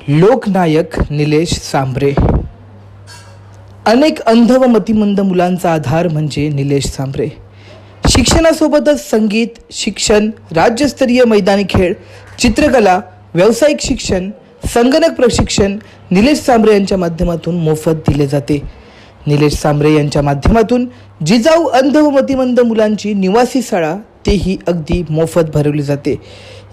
लोकनायक निलेश सांबरे. अनेक अंध व मतिमंद मुलांचा आधार म्हणजे निलेश सांबरे. शिक्षणासोबतच संगीत शिक्षण राज्यस्तरीय मैदानी खेळ चित्रकला व्यावसायिक शिक्षण संगणक प्रशिक्षण निलेश सांबरे यांच्या माध्यमातून मोफत दिले जाते. निलेश सांबरे यांच्या माध्यमातून जिजाऊ अंध व मतिमंद मुलांची निवासी शाळा तेही अगदी मोफत भरवली जाते.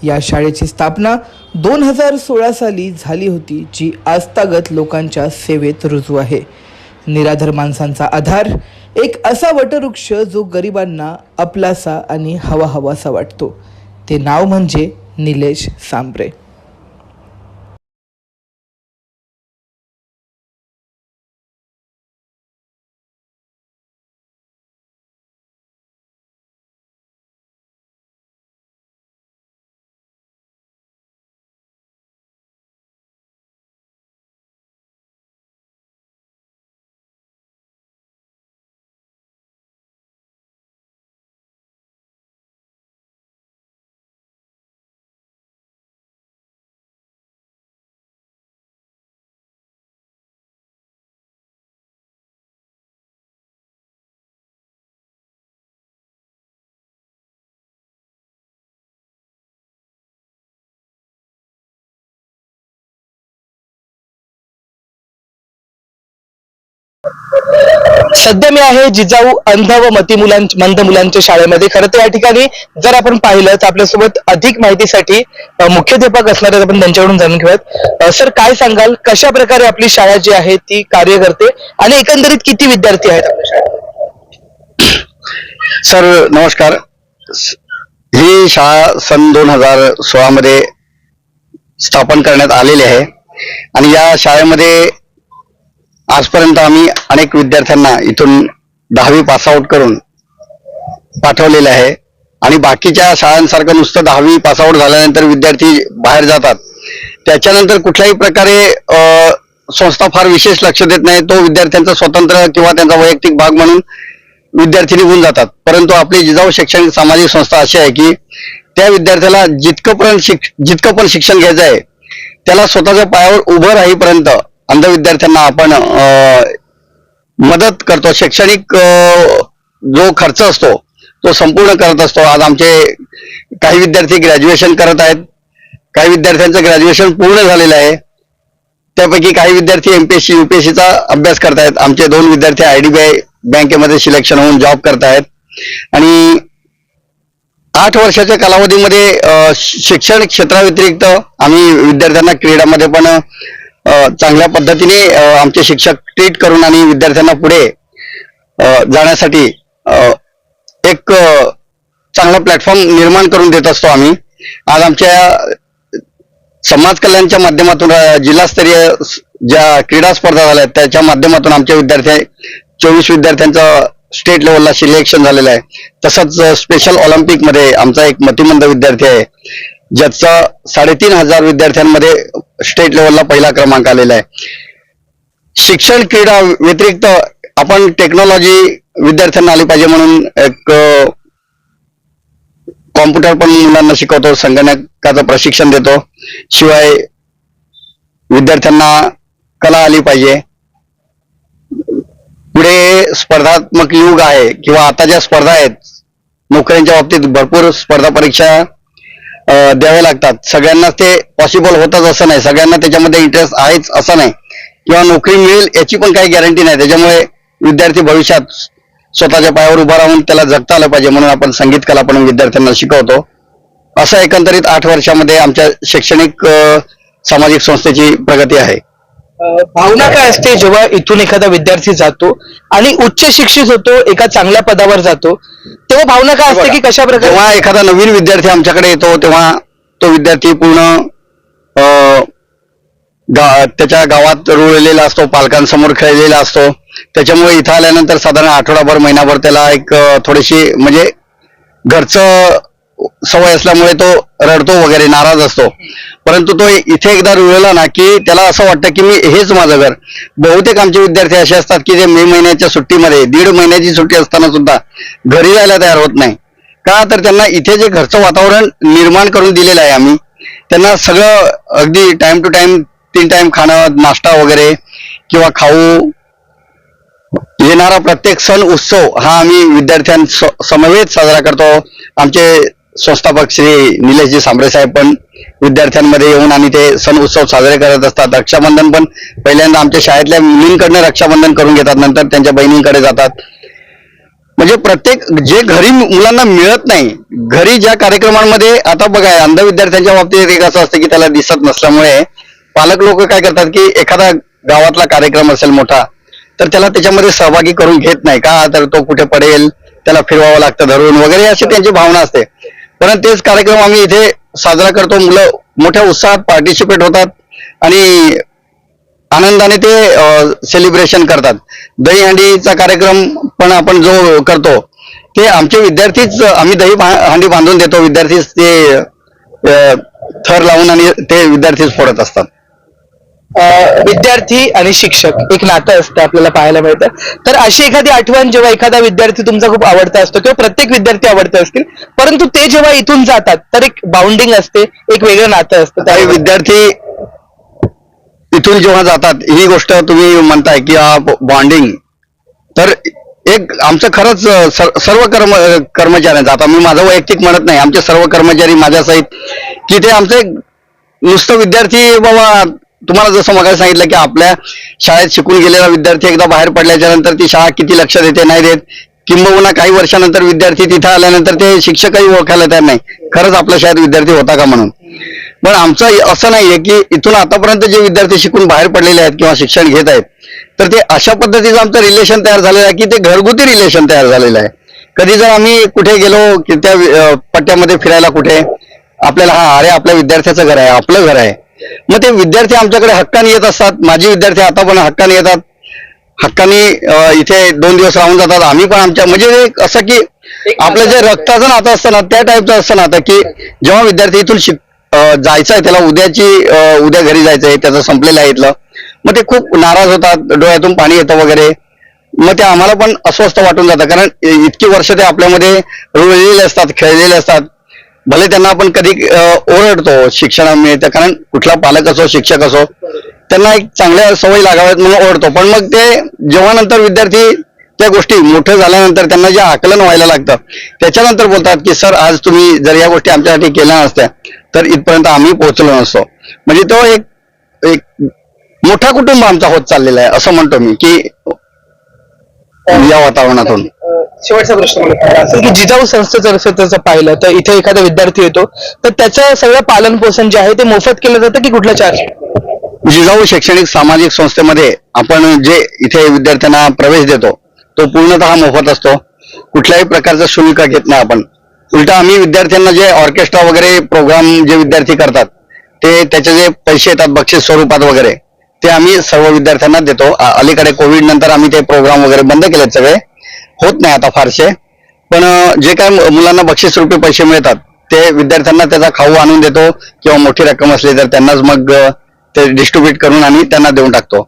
या शाळेची स्थापना दोन हजार सोळा साली झाली होती जी आजतागत लोकांच्या सेवेत रुजू आहे. निराधार माणसांचा आधार एक असा वटवृक्ष जो गरिबांना आपलासा आणि हवा हवासा वाटतो. ते नाव म्हणजे निलेश सांबरे. सध्या मी आहे जिजाऊ अंध व मती मुलांच्या मंद मुलांच्या शाळेमध्ये. खरं तर या ठिकाणी जर आपण पाहिलं तर आपल्यासोबत अधिक माहितीसाठी मुख्याध्यापक असणार आहेत आपण त्यांच्याकडून जाणून घेऊयात. सर काय सांगाल? कशा प्रकारे आपली शाळा जी आहे ती कार्य करते आणि एकंदरीत किती विद्यार्थी आहेत आपल्या शाळेत? सर नमस्कार. ही शाळा सन दोन हजार सोळा मध्ये स्थापन करण्यात आलेली आहे. आणि या शाळेमध्ये आजपर्यंत आम्ही अनेक विद्यार्थ्यांना इथून दहावी पासआउट करून पाठवलेले आहे. आणि बाकीच्या शाळांसारखं नुसतं दहावी पासआउट झाल्यानंतर विद्यार्थी बाहेर जातात. त्याच्यानंतर कुठल्याही प्रकारे संस्था फार विशेष लक्ष देत नाही. तो विद्यार्थ्यांचा स्वतंत्र किंवा त्यांचा वैयक्तिक भाग म्हणून विद्यार्थी निघून जातात. परंतु आपली जिजाऊ शैक्षणिक सामाजिक संस्था अशी आहे की त्या विद्यार्थ्याला जितकं पण शिक जितकं पण शिक्षण घ्यायचं आहे त्याला स्वतःच्या पायावर उभं राहीपर्यंत अंध विद्यार्थ्यांना आपण मदत करतो. शैक्षणिक जो खर्च असतो तो संपूर्ण करत असतो. आज आमचे काही विद्यार्थी ग्रॅज्युएशन करत आहेत. काही विद्यार्थ्यांचं ग्रॅज्युएशन पूर्ण झालेलं आहे. त्यापैकी काही विद्यार्थी एमपीएससी युपीएससीचा अभ्यास करतायत आमचे दोन विद्यार्थी आयडीबीआय बँकेमध्ये सिलेक्शन होऊन जॉब करतायत आणि आठ वर्षाच्या कालावधीमध्ये शिक्षण क्षेत्राव्यतिरिक्त आम्ही विद्यार्थ्यांना क्रीडामध्ये पण चांगल्या पद्धतीने आमचे शिक्षक ट्रीट करून आणि विद्यार्थ्यांना पुढे जाण्यासाठी एक चांगला प्लॅटफॉर्म निर्माण करून देत असतो आम्ही. आज आमच्या समाज कल्याणच्या माध्यमातून जिल्हास्तरीय ज्या क्रीडा स्पर्धा झाल्या आहेत, त्याच्या माध्यमातून आमच्या विद्यार्थी चोवीस विद्यार्थ्यांचं स्टेट लेवलला सिलेक्शन झालेलं आहे. तसंच स्पेशल ऑलिम्पिकमध्ये आमचा एक मतिमंद विद्यार्थी आहे. ज्याचा साडेतीन हजार विद्यार्थ्यांमध्ये स्टेट लेवलला पहिला क्रमांक आलेला आहे. शिक्षण क्रीडा व्यतिरिक्त आपण टेक्नॉलॉजी विद्यार्थ्यांना आली पाहिजे म्हणून एक कॉम्प्युटर पण मुलांना शिकवतो संगणकाचं प्रशिक्षण देतो. शिवाय विद्यार्थ्यांना कला आली पाहिजे. पुढे स्पर्धात्मक युग आहे किंवा आता ज्या स्पर्धा आहेत नोकऱ्यांच्या बाबतीत भरपूर स्पर्धा परीक्षा द्यावे लागतात. सगळ्यांना ते पॉसिबल होतच असं नाही. सगळ्यांना त्याच्यामध्ये इंटरेस्ट आहेच असं नाही. किंवा नोकरी मिळेल याची पण काही गॅरंटी नाही. त्याच्यामुळे विद्यार्थी भविष्यात स्वतःच्या पायावर उभा राहून त्याला जगता आलं पाहिजे म्हणून आपण संगीत कला पण विद्यार्थ्यांना शिकवतो. असं एकंदरीत आठ वर्षामध्ये आमच्या शैक्षणिक सामाजिक संस्थेची प्रगती आहे. भावना काय असते जेव्हा इथून एखादा विद्यार्थी जातो आणि उच्च शिक्षित होतो एका चांगल्या पदावर जातो तेव्हा भावना काय असते की कशा प्रकारे जेव्हा एखादा नवीन विद्यार्थी आमच्याकडे येतो तेव्हा तो विद्यार्थी पूर्ण गा त्याच्या गावात रुळलेला असतो पालकांसमोर खेळलेला असतो. त्याच्यामुळे इथं आल्यानंतर साधारण आठवडाभर महिनाभर त्याला एक थोडीशी म्हणजे घरचं सवय असल्यामुळे तो रडतो वगैरे नाराज असतो. परंतु तो इथे एकदा रुळला ना की त्याला असं वाटतं की मी हेच माझं घर. बहुतेक आमचे विद्यार्थी असे असतात की जे मे महिन्याच्या सुट्टीमध्ये दीड महिन्याची सुट्टी असताना सुद्धा घरी जायला तयार होत नाही. का तर त्यांना इथे जे घरचं वातावरण निर्माण करून दिलेलं आहे आम्ही त्यांना सगळं अगदी टाइम टू टाइम तीन टाइम खाणं नाश्ता वगैरे किंवा खाऊ येणारा प्रत्येक सण उत्सव हा आम्ही विद्यार्थ्यां समवेत साजरा करतो. आमचे संस्थापक श्री निलेशजी सांबरे साहेब पण विद्यार्थ्यांमध्ये येऊन आणि ते सण उत्सव साजरे करत असतात. रक्षाबंधन पण पहिल्यांदा आमच्या शाळेतल्या मुलींकडनं रक्षाबंधन करून घेतात. नंतर त्यांच्या बहिणींकडे जातात. म्हणजे प्रत्येक जे घरी मुलांना मिळत नाही घरी ज्या कार्यक्रमांमध्ये आता बघा अंध विद्यार्थ्यांच्या बाबतीत एक असं असतं की त्याला दिसत नसल्यामुळे पालक लोक काय करतात की एखादा गावातला कार्यक्रम असेल मोठा तर त्याला त्याच्यामध्ये सहभागी करून घेत नाही. का? तर तो कुठे पडेल? त्याला फिरवावं लागतं धरून वगैरे अशी त्यांची भावना असते. पण तेच कार्यक्रम आम्ही इथे साजरा करतो. मुलं मोठ्या उत्साहात पार्टिसिपेट होतात आणि आनंदाने ते सेलिब्रेशन करतात. दहीहंडीचा कार्यक्रम पण आपण जो करतो ते आमचे विद्यार्थीच आम्ही दही भा- हंडी बांधून देतो. विद्यार्थीच ते थर लावून आणि ते विद्यार्थीच फोडत असतात. विद्यार्थी आणि शिक्षक एक नातं असतं आपल्याला पाहायला मिळतं. तर अशी एखादी आठवण जेव्हा एखादा विद्यार्थी तुमचा खूप आवडता असतो किंवा प्रत्येक विद्यार्थी आवडते असतील परंतु ते जेव्हा इथून जातात तर एक बाउंडिंग असते एक वेगळं नातं असतं. त्यावेळी विद्यार्थी इथून जेव्हा जातात ही गोष्ट तुम्ही म्हणताय की बॉन्डिंग तर एक आमचं खरंच सर्व कर्म कर्मचाऱ्यांचं आता मी माझं वैयक्तिक म्हणत नाही आमचे सर्व कर्मचारी माझ्यासहित की ते आमचे नुसतं विद्यार्थी बाबा तुम्हाला जसं मग सांगितलं की आपल्या शाळेत शिकून गेलेला विद्यार्थी एकदा बाहेर पडल्याच्या नंतर ती शाळा किती लक्ष देते नाही देत. किंबहुना काही वर्षानंतर विद्यार्थी तिथं आल्यानंतर ते शिक्षकही ओळखायला तयार नाही. खरंच आपल्या शाळेत विद्यार्थी होता का म्हणून? पण आमचं असं नाहीये की इथून आतापर्यंत जे विद्यार्थी शिकून बाहेर पडलेले आहेत किंवा शिक्षण घेत आहेत तर ते अशा पद्धतीचं आमचं रिलेशन तयार झालेलं आहे की ते घरगुती रिलेशन तयार झालेलं आहे. कधी जर आम्ही कुठे गेलो की त्या पट्ट्यामध्ये फिरायला कुठे आपल्याला हा अरे आपल्या विद्यार्थ्याचं घर आहे आपलं घर आहे. मग ते विद्यार्थी आमच्याकडे हक्काने येत असतात. माझे विद्यार्थी आता पण हक्काने येतात. हक्काने इथे दोन दिवस राहून जातात. आम्ही पण आमच्या म्हणजे एक असं की आपलं जे रक्ताचं नातं असतं ना त्या टाईपचं असतं नातं की जेव्हा विद्यार्थी इथून शिक जायचं आहे त्याला उद्याची उद्या घरी जायचं आहे त्याचं संपलेलं आहे इथलं मग ते खूप नाराज होतात डोळ्यातून पाणी येतं वगैरे. मग ते आम्हाला पण अस्वस्थ वाटून जातं. कारण इतकी वर्ष ते आपल्यामध्ये रुळलेले असतात खेळलेले असतात. भले त्यांना आपण कधी ओरडतो शिक्षणा मिळतं कारण कुठला पालक असो शिक्षक असो त्यांना एक चांगल्या सवयी लागाव्यात म्हणून ओरडतो. पण मग ते जेव्हा नंतर विद्यार्थी त्या गोष्टी मोठं झाल्यानंतर त्यांना जे आकलन व्हायला लागतं त्याच्यानंतर बोलतात की सर आज तुम्ही जर या गोष्टी आमच्यासाठी केल्या नसत्या तर इथपर्यंत आम्ही पोहोचलो नसतो. म्हणजे तो एक एक मोठा कुटुंब आमचा होत चाललेला आहे असं म्हणतो मी की या वातावरणातून. शेवटचा प्रश्न मला काय असेल की जिजाऊ संस्थेचं जर त्याचं पाहिलं तर इथे एखादा विद्यार्थी येतो तर त्याचं सगळं पालन पोषण जे आहे ते मोफत केलं जातं की कुठलं चार्ज जिजाऊ शैक्षणिक सामाजिक संस्थेमध्ये आपण जे इथे विद्यार्थ्यांना प्रवेश देतो तो पूर्णतः मोफत असतो. कुठल्याही प्रकारचं शुल्क घेत नाही आपण. उलटा आम्ही विद्यार्थ्यांना जे ऑर्केस्ट्रा वगैरे प्रोग्राम जे विद्यार्थी करतात ते त्याचे जे पैसे येतात बक्षीस स्वरूपात वगैरे ते आम्ही सर्व विद्यार्थ्यांना देतो. अलीकडे कोविड नंतर आम्ही ते प्रोग्राम वगैरे बंद केलेत सगळे. होत नाही आता फारसे. पण जे काय मुलांना बक्षीस रुपये पैसे मिळतात ते विद्यार्थ्यांना त्याचा खाऊ आणून देतो किंवा मोठी रक्कम असली तर त्यांनाच मग ते डिस्ट्रीब्युट करून आम्ही त्यांना देऊन टाकतो.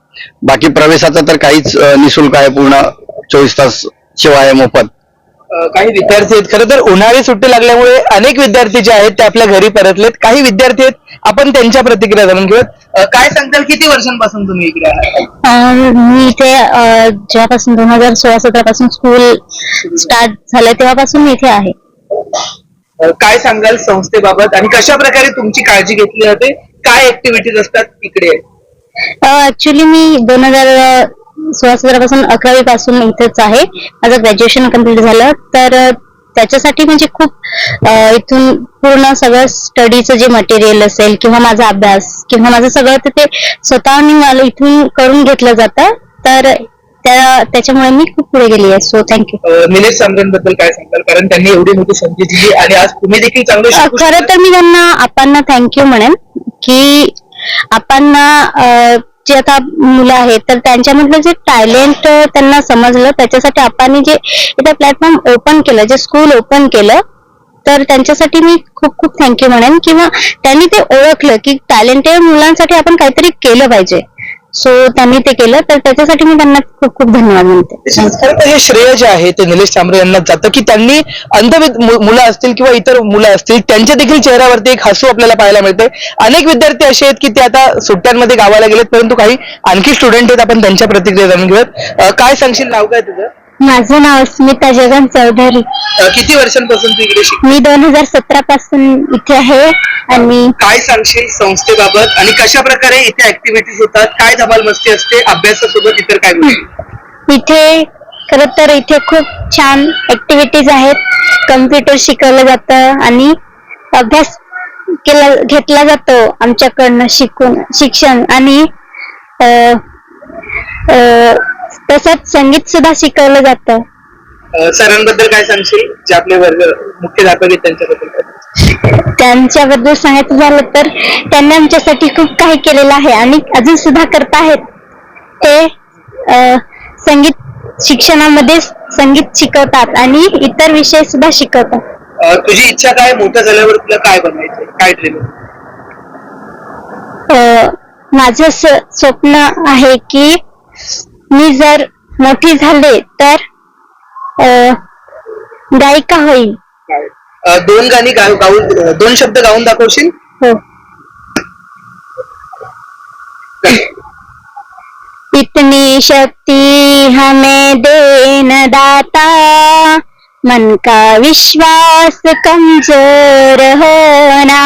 बाकी प्रवेशाचं तर काहीच निशुल्क आहे पूर्ण चोवीस तास शिवाय आहे मोफत. काही विद्यार्थी आहेत. खरं तर उन्हाळी सुट्टी लागल्यामुळे अनेक विद्यार्थी जे आहेत ते आपल्या घरी परतलेत. काही विद्यार्थी आहेत आपण त्यांच्या प्रतिक्रिया जाणून घेऊयात. अं, काय सांगताल किती वर्षांपासून तुम्ही इकडे आहात? मी इथे अं, जेव्हापासून दोन हजार सोळा सतरा पासून स्कूल स्टार्ट झालं तेव्हापासून मी इथे आहे. अं, काय सांगाल संस्थेबाबत? आणि कशा प्रकारे तुमची काळजी घेतली जाते? काय ऍक्टिव्हिटीज असतात इकडे? ऍक्च्युली मी दोन हजार सोळा सतरा पासून अकरावी पासून इथेच आहे. माझं ग्रॅज्युएशन कंप्लीट झालं. तर त्याच्यासाठी म्हणजे खूप इथून पूर्ण सगळं स्टडीचं जे मटेरियल असेल किंवा माझा अभ्यास किंवा माझं सगळं तर ते स्वतःने मला इथून करून घेतलं जातं. तर त्या त्याच्यामुळे मी खूप पुढे गेली आहे. सो थँक्यू निलेश सांबरेंबद्दल काय सांगाल? कारण त्यांनी एवढी मोठी संधी दिली आणि आज तुम्ही देखील चांगलं खरं. तर मी त्यांना आपांना थँक्यू म्हणेन की आपांना अं, जे आता मुलं आहेत तर त्यांच्यामधलं जे टॅलेंट त्यांना समजलं त्याच्यासाठी आपण जे इथं प्लॅटफॉर्म ओपन केलं जे स्कूल ओपन केलं तर त्यांच्यासाठी मी खूप खूप थँक्यू म्हणेन. किंवा त्यांनी ते ओळखलं की टॅलेंटेड मुलांसाठी आपण काहीतरी केलं पाहिजे. सो त्यांनी ते केलं. तर त्याच्यासाठी मी त्यांना खूप खूप धन्यवाद म्हणते. खरं तर हे श्रेय जे आहे ते निलेश सांबरे यांना जातं की त्यांनी अंधविद मुलं असतील किंवा इतर मुलं असतील त्यांच्या देखील चेहऱ्यावरती एक हसू आपल्याला पाहायला मिळते अनेक विद्यार्थी असे आहेत की ते आता सुट्ट्यांमध्ये गावाला गेलेत परंतु काही आणखी स्टुडंट आहेत आपण त्यांच्या प्रतिक्रिया जाणून घेऊयात. काय सांगशील? नाव काय तुझं? माझं नाव स्मिता जगन चौधरी. अं, किती वर्षांपासून तू इकडे शिक मी दोन हजार सतरा पासून इथे आहे आणि काय सांगशील संस्थेबाबत आणि कशा प्रकारे इथे ऍक्टिव्हिटीज होतात? काय धमाल मस्ती असते? अभ्यासासोबत इतर काय गोष्टी? इथे खर तर इथे खूप छान ऍक्टिव्हिटीज आहेत. कम्प्युटर शिकवलं जातं आणि अभ्यास केला घेतला जातो आमच्याकडनं शिकून शिक्षण आणि अ, अ, तसंच संगीत सुद्धा शिकवलं जातं. अं, सरांबद्दल काय सांगशील? जे आपले वर्ग मुख्याध्यापक आहेत त्यांच्याबद्दल काय? त्यांच्याबद्दल सांगायचं झालं तर त्यांनी आमच्यासाठी खूप काही केलेलं आहे आणि अजून सुद्धा करत आहेत. ते अ, संगीत शिक्षणामध्ये संगीत शिकवतात आणि इतर विषय सुद्धा शिकवतात. अं, तुझी इच्छा काय? मोठं झाल्यावर तुला काय बनायचं काय ड्रीम अ, माझं स- स्वप्न आहे की मी जर मोठी झाले तर अ, गायिका होईल दोन गाणी गाऊन अं, दोन शब्द गाऊन दाखवशील? हो. इतनी शक्ति हमें दे न दाता मन का विश्वास कमजोर होना।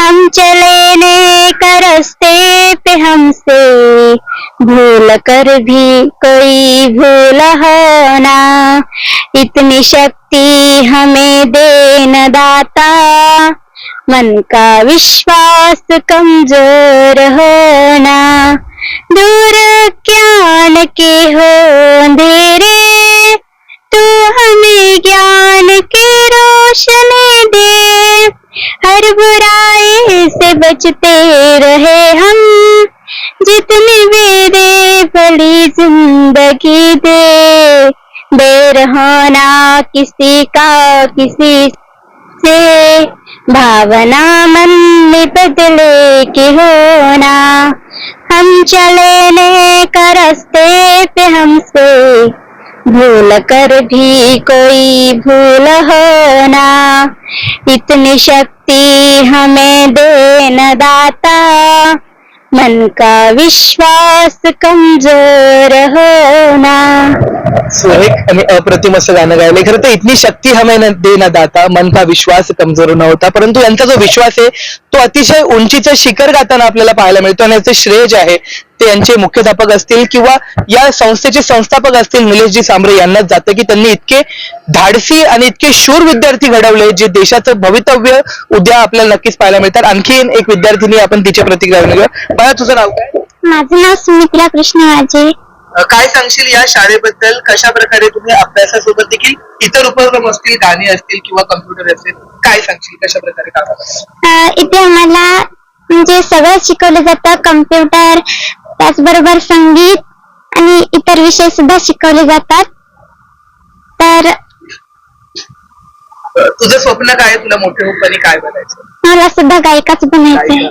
हम चले नेक रास्ते पे हमसे भूल कर भी कोई भूल होना इतनी शक्ति हमें देन दाता। मन का विश्वास कमजोर होना। दूर ज्ञान के हो अंधेरे। तू हमें ज्ञान की रोशनी दे। हर बुराई से बचते रहे। जितनी भी दे बड़ी ज़िंदगी दे देर होना किसी का किसी से, भावना मन में बदले के होना। हम चलेने का रास्ते पे हमसे, भूल कर भी कोई भूल होना। इतनी शक्ति हमें दे न दाता मन का विश्वास कमजोर होना एक आणि अप्रतिम असं गाणं गायलंय. खरं तर इतनी शक्ती हमें न- दे न दाता मन का विश्वास कमजोर न होता परंतु यांचा जो विश्वास आहे तो अतिशय उंचीचं शिखर गाताना आपल्याला पाहायला मिळतो आणि याचं श्रेय जे आहे ते यांचे मुख्याध्यापक असतील किंवा या संस्थेचे संस्थापक असतील निलेशजी सांबरे यांनाच जातं की त्यांनी इतके धाडसी आणि इतके शूर विद्यार्थी घडवले जे देशाचं भवितव्य उद्या आपल्याला नक्कीच पाहायला मिळतात. आणखी एक विद्यार्थिनी आपण तिच्या प्रतिक्रिया घेऊया मला तुझं नाव काय? माझं नाव सुमित्रा कृष्ण अ, काय सांगशील या शाळेबद्दल? कशा प्रकारे तुम्ही अभ्यासासोबत देखील इतर उपक्रम असतील गाणी असतील किंवा कम्प्युटर असेल काय सांगशील? कशा प्रकारे काम करतात? अ, इथे आम्हाला म्हणजे सगळं शिकवलं जातं. कम्प्युटर त्याचबरोबर संगीत आणि इतर विषय सुद्धा शिकवले जातात. तर तुझं स्वप्न काय आहे? तुला मोठे होताना काय बनायचं मला सुद्धा गायकाच बनायचंय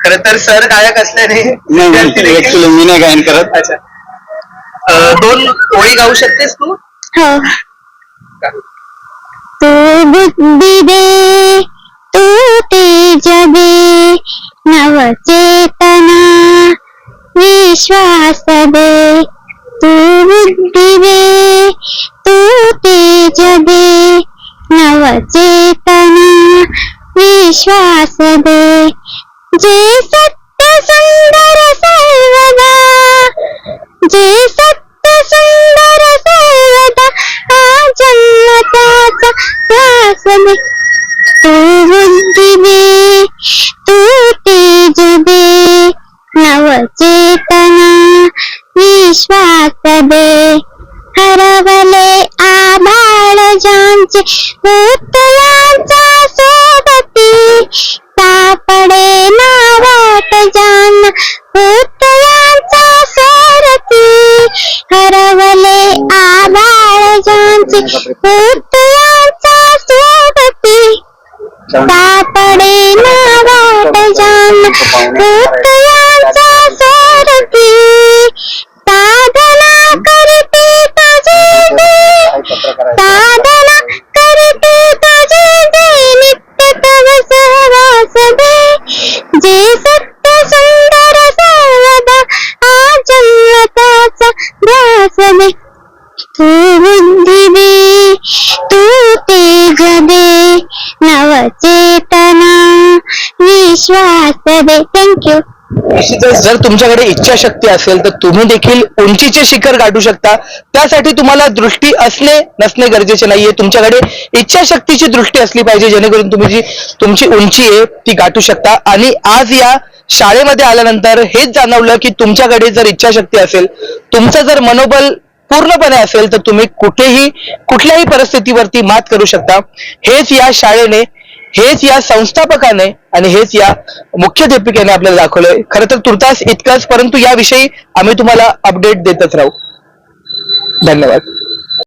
खर तर सर गायक असल्याने विद्यार्थी ऍक्च्युली मी नाही गायन करत. अच्छा. अ, दोन ओळी गाऊ शकतेस तू? हो. तू बुद्धी दे तू तेज दे नव चेतना विश्वास दे तू बुद्धी दे तू तेज दे नवचेतना विश्वास दे. जे सत्य सुंदर सर्वदा जे सत्य सुंदर सर्वदा हा जन्मताचा ध्यास दे. विश्वास हरवले आभाळ ज्यांचे भूतलांचा सोबती। सापडे ना वाट जान भूतलांचा सोरती हरवले आभाळ ज्यांचे भूतलांचा सोबती। सापडे ना वाट जान भूतलांचा ಸಾಧನ ಕರಿತು ತುಜೆ ಜಯ ನಿತ್ಯ ತವ ಸಹವಾಸದೆ ಜಯ ಸಪ್ತ ಸುಂದರ ಸರ್ವದ ಆ ಜನ್ಮತಾಸ ದಾಸನೆ ತೂ ಬುದ್ಧಿದೆ ತೂ ತೇಜದೆ ನವಚೇತನ ವಿಶ್ವಾಸದೆ ಥ್ಯಾಂಕ್ ಯು जर तुमच्याकडे इच्छाशक्ती असेल तर तुम्ही देखील उंचीचे शिखर गाठू शकता. त्यासाठी तुम्हाला दृष्टी असणे नसणे गरजेचे नाहीये. तुमच्याकडे इच्छाशक्तीची दृष्टी असली पाहिजे जेणेकरून तुम्ही जी तुमची उंची आहे ती गाठू शकता. आणि आज या शाळेमध्ये आल्यानंतर हेच जाणवलं की तुमच्याकडे जर इच्छाशक्ती असेल तुमचं जर मनोबल पूर्णपणे असेल तर तुम्ही कुठेही कुठल्याही परिस्थितीवरती मात करू शकता. हेच या शाळेने हेच या संस्थापकाने आणि हेच या मुख्याध्यापिकेने आपल्याला दाखवलंय. खरं तर तुर्तास इतकंच परंतु याविषयी आम्ही तुम्हाला अपडेट देतच राहू. धन्यवाद.